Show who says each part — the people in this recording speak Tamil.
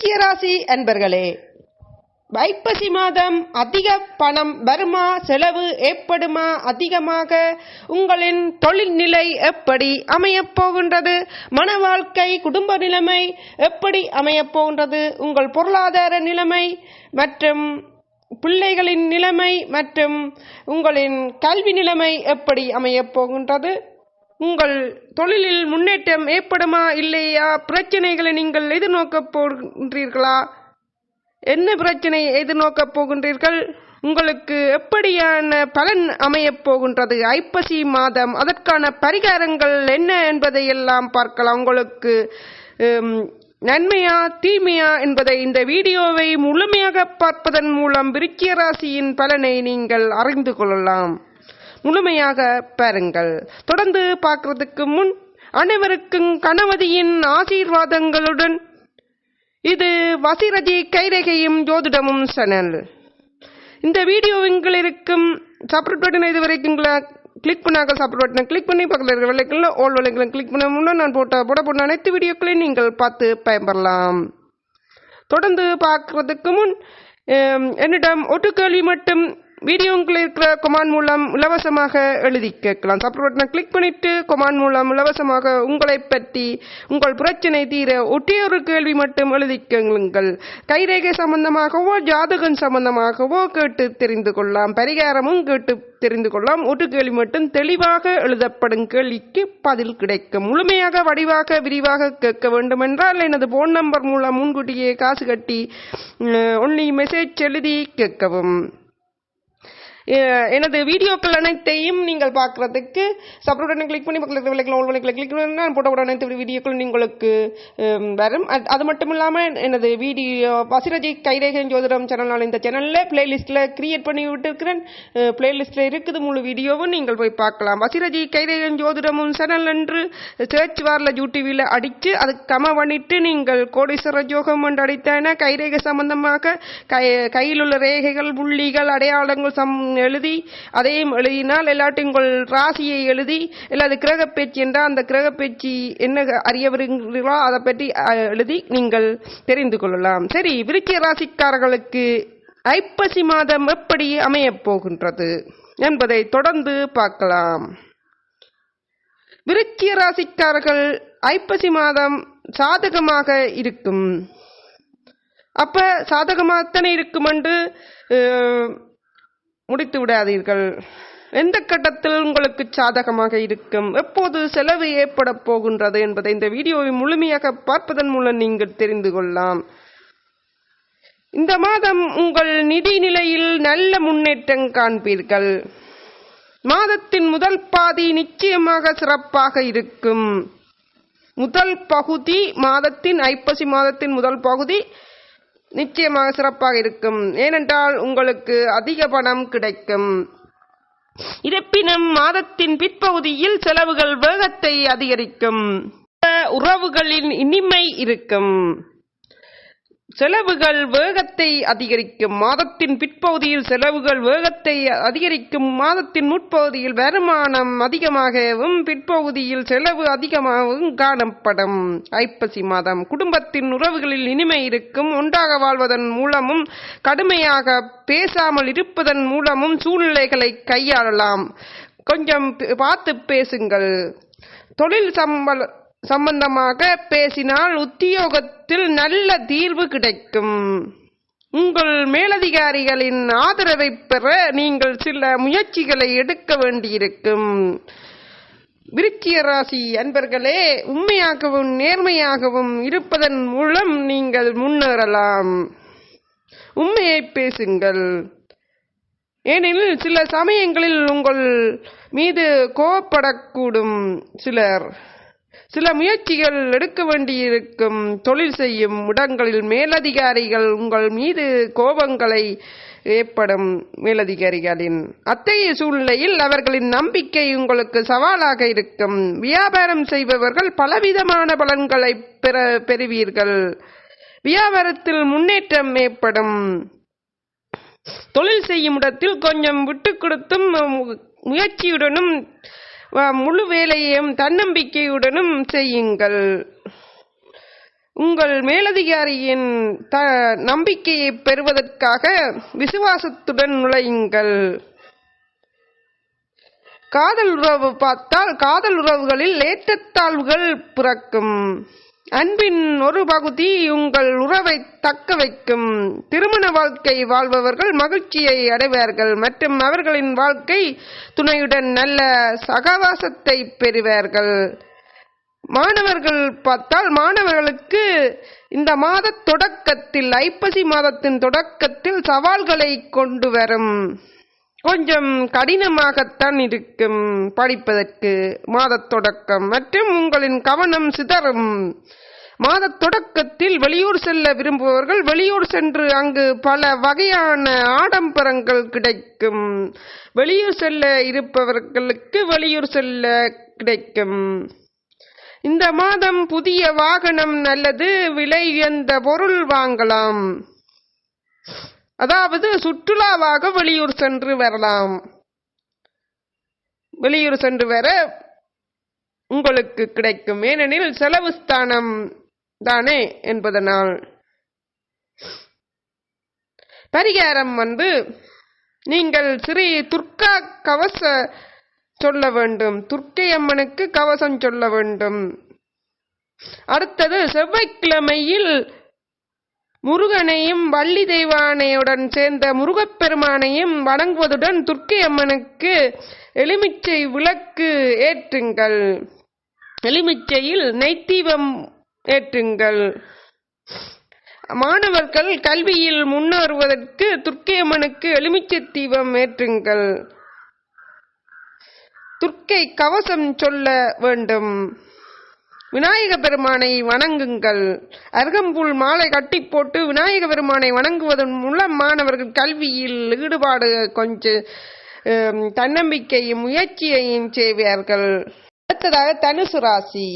Speaker 1: விருச்சிக ராசி அன்பர்களே வைப்பசி மாதம் அதிக பணம் வருமா செலவு ஏற்படுமா அதிகமாக உங்களின் தொழில்நிலை எப்படி அமையப் போகின்றது மன வாழ்க்கை குடும்ப நிலைமை எப்படி அமையப் போகின்றது உங்கள் பொருளாதார நிலைமை மற்றும் பிள்ளைகளின் நிலைமை மற்றும் உங்களின் கல்வி நிலைமை எப்படி அமையப் போகின்றது உங்கள் தொழிலில் முன்னேற்றம் ஏற்படுமா இல்லையா? பிரச்சனைகளை நீங்கள் எதிர்நோக்கப் போகின்றீர்களா? என்ன பிரச்சனை எதிர்நோக்கப் போகின்றீர்கள்? உங்களுக்கு எப்படியான பலன் அமையப் போகின்றது? ஐப்பசி மாதம் அதற்கான பரிகாரங்கள் என்ன என்பதை எல்லாம் பார்க்கலாம். உங்களுக்கு நன்மையா தீமையா என்பதை இந்த வீடியோவை முழுமையாக பார்ப்பதன் மூலம் விருச்சிய ராசியின் பலனை நீங்கள் அறிந்து கொள்ளலாம். முழுமையாக பாருங்கள். தொடர்ந்து பார்க்கறதுக்கு முன் அனைவருக்கும் கணவதியின் ஆசீர்வாதங்களுடன் இது வசிரஜி கைரேகையும் ஜோதிடமும் சேனல். இந்த வீடியோவில் இருக்கும் சப்ரேட் பட்டன் இது வரைக்கும் கிளிக் பண்ணாக்க சப்ரேட் பட்டனை கிளிக் பண்ணி பக்கத்தில் இருக்கிற விலைகளில் ஓல் விலைகளை கிளிக் பண்ண முன்னே நான் போட்ட போட போன அனைத்து வீடியோக்களையும் நீங்கள் பார்த்து பயன்பெறலாம். தொடர்ந்து பார்க்கறதுக்கு முன் என்னிடம் ஒட்டு கேள்வி மட்டும் வீடியோங்களில் இருக்கிற கொமான் மூலம் இலவசமாக எழுதி கேட்கலாம். சப்போர்ட் பட்டனை கிளிக் பண்ணிட்டு கொமான் மூலம் இலவசமாக உங்களை பற்றி உங்கள் பிரச்சனை தீர ஒட்டே ஒரு கேள்வி மட்டும் எழுதி கேளுங்கள். கைரேகை சம்பந்தமாகவோ ஜாதகம் சம்பந்தமாகவோ கேட்டு தெரிந்து கொள்ளலாம். பரிகாரமும் கேட்டு தெரிந்து கொள்ளலாம். ஒரு கேள்வி மட்டும் தெளிவாக எழுதப்படும் கேள்விக்கு பதில் கிடைக்கும். முழுமையாக வடிவாக விரிவாக கேட்க வேண்டுமென்றால் எனது போன் நம்பர் மூலம் முன்கூட்டியே காசு கட்டி ஒன்லி மெசேஜ் எழுதி கேட்கவும். எனது வீடியோக்கள் அனைத்தையும் நீங்கள் பார்க்குறதுக்கு சப்ரூட் கிளிக் பண்ணி பக்கத்தில் விலைக்கில் ஓல் விலைக்கில் கிளிக் பண்ணி நான் போட்ட போட அனைத்து வீடியோக்களும் உங்களுக்கு வரும். அது- அது மட்டும் இல்லாமல் எனது வீடியோ வசிரஜி கைரேகன் ஜோதிடம் சேனல் இந்த சேனலில் பிளேலிஸ்ட்டில் கிரியேட் பண்ணி விட்டுருக்கிறேன். பிளேலிஸ்ட்டில் இருக்குது முழு வீடியோவும் நீங்கள் போய் பார்க்கலாம். வசிரஜி கைரேகன் ஜோதிடமும் சேனல் என்று சர்ச் வாரில் யூடிவியில் அடித்து அது கம பண்ணிட்டு நீங்கள் கோடீஸ்வர ஜோகம் என்று அடித்தன கைரேகை சம்பந்தமாக கை கையில் உள்ள ரேகைகள் புள்ளிகள் அடையாளங்கள் சம் எழுதி அதையும் எழுதினால் எல்லாத்தையும் உங்கள் ராசியை எழுதி அல்லது கிரக பேச்சு என்றால் அந்த கிரகப்பேச்சு என்ன அறிய விரும்புகிறீர்களோ அதை பற்றி எழுதி நீங்கள் தெரிந்து கொள்ளலாம். சரி விருச்சிக ராசிக்காரர்களுக்கு ஐப்பசி மாதம் எப்படி அமையப் போகின்றது என்பதை தொடர்ந்து பார்க்கலாம். விருச்சிக ராசிக்காரர்கள் ஐப்பசி மாதம் சாதகமாக இருக்கும். அப்ப சாதகமாகத்தானே இருக்கும் என்று முடித்து விடாதீர்கள். எந்த கட்டத்தில் உங்களுக்கு சாதகமாக இருக்கும்? எப்போது செலவு ஏற்பட போகின்றது என்பதை இந்த வீடியோவை முழுமையாக பார்ப்பதன் மூலம் நீங்கள் தெரிந்து கொள்ளலாம். இந்த மாதம் உங்கள் நிதி நிலையில் நல்ல முன்னேற்றம் காண்பீர்கள். மாதத்தின் முதல் பாதி நிச்சயமாக சிறப்பாக இருக்கும். முதல் பகுதி மாதத்தின் ஐப்பசி மாதத்தின் முதல் பகுதி நிச்சயமாக சிறப்பாக இருக்கும். ஏனென்றால் உங்களுக்கு அதிக பணம் கிடைக்கும். இருப்பினும் மாதத்தின் பிற்பகுதியில் செலவுகள் வேகத்தை அதிகரிக்கும். உறவுகளின் இனிமை இருக்கும். செலவுகள் வேகத்தை அதிகரிக்கும். மாதத்தின் பிற்பகுதியில் செலவுகள் வேகத்தை அதிகரிக்கும். மாதத்தின் முற்பகுதியில் வருமானம் அதிகமாகவும் பிற்பகுதியில் செலவு அதிகமாகவும் காணப்படும். ஐப்பசி மாதம். குடும்பத்தின் உறவுகளில் இனிமை இருக்கும். ஒன்றாக வாழ்வதன் மூலமும் கடுமையாக பேசாமல் இருப்பதன் மூலமும் சூழ்நிலைகளை கையாளலாம். கொஞ்சம் பார்த்து பேசுங்கள். தொழில் சம்பள சம்பந்தமாக பேசினால் உத்தியோகத்தில் நல்ல தீர்வு கிடைக்கும். உங்கள் மேலதிகாரிகளின் ஆதரவை பெற நீங்கள் சில முயற்சிகளை எடுக்க வேண்டியிருக்கும். விருச்சிய ராசி அன்பர்களே உண்மையாகவும் நேர்மையாகவும் இருப்பதன் மூலம் நீங்கள் முன்னேறலாம். உண்மையை பேசுங்கள். ஏனெனில் சில சமயங்களில் உங்கள் மீது கோபப்படக்கூடும் சிலர். சில முயற்சிகள் எடுக்க வேண்டியிருக்கும் தொழில் செய்யும் இடங்களில் மேலதிகாரிகள் உங்கள் மீது கோபங்களை ஏற்படும் மேலதிகாரிகளின் அத்தகைய சூழ்நிலையில் அவர்களின் நம்பிக்கை உங்களுக்கு சவாலாக இருக்கும். வியாபாரம் செய்பவர்கள் பலவிதமான பலன்களை பெற பெறுவீர்கள். வியாபாரத்தில் முன்னேற்றம் ஏற்படும். தொழில் செய்யும் இடத்தில் கொஞ்சம் விட்டு கொடுத்தும் மு- முயற்சியுடனும் முழு வேலையையும் தன்னம்பிக்கையுடனும் செய்யுங்கள். உங்கள் மேலதிகாரியின் த நம்பிக்கையை பெறுவதற்காக விசுவாசத்துடன் நுழையுங்கள். காதல் உறவு பார்த்தால் காதல் உறவுகளில் ஏற்றத்தாழ்வுகள் பிறக்கும். அன்பின் ஒரு பகுதி உங்கள் உறவை தக்க வைக்கும். திருமண வாழ்க்கை வாழ்பவர்கள் மகிழ்ச்சியை அடைவார்கள் மற்றும் அவர்களின் வாழ்க்கை துணையுடன் நல்ல சகவாசத்தை பெறுவார்கள். மாணவர்கள் பார்த்தால் மாணவர்களுக்கு இந்த மாத தொடக்கத்தில் ஐப்பசி மாதத்தின் தொடக்கத்தில் சவால்களை கொண்டு வரும். கொஞ்சம் கடினமாகத்தான் இருக்கும் படிப்பதற்கு. மாதத் தொடக்கம். மற்றும் உங்களின் கவனம் சிதறும். மாதத் தொடக்கத்தில் வெளியூர் செல்ல விரும்புபவர்கள் வெளியூர் சென்று அங்கு பல வகையான ஆடம்பரங்கள் கிடைக்கும். வெளியூர் செல்ல இருப்பவர்களுக்கு வெளியூர் செல்ல கிடைக்கும். இந்த மாதம் புதிய வாகனம் அல்லது விலை உயர்ந்த பொருள் வாங்கலாம். அதாவது சுற்றுலாவாக வெளியூர் சென்று வரலாம். வெளியூர் சென்று வர உங்களுக்கு கிடைக்கும். ஏனெனில் செலவு ஸ்தானம் தானே என்பதனால். பரிகாரம் வந்து நீங்கள் ஸ்ரீ துர்கா கவச சொல்ல வேண்டும். துர்க்கை அம்மனுக்கு கவசம் சொல்ல வேண்டும். அடுத்தது செவ்வாய்க்கிழமையில் முருகனையும் வள்ளி தெய்வானையுடன் சேர்ந்த முருகப்பெருமானையும் வணங்குவதுடன் துர்க்கை அம்மனுக்கு எலுமிச்சை விளக்கு ஏற்றுங்கள். எலுமிச்சையில் நெய்த்தீபம் ஏற்றுங்கள். மாணவர்கள் கல்வியில் முன்னேறுவதற்கு துர்க்கையம்மனுக்கு எலுமிச்சை தீபம் ஏற்றுங்கள். துர்க்கை கவசம் சொல்ல வேண்டும். விநாயக பெருமானை வணங்குங்கள். அருகம்புல் மாலை கட்டி போட்டு விநாயக பெருமானை வணங்குவதன் மூலம் மாணவர்கள் கல்வியில் ஈடுபாடு கொஞ்சம் தன்னம்பிக்கையும் முயற்சியையும் செய்வார்கள். அடுத்ததாக தனுசு ராசி.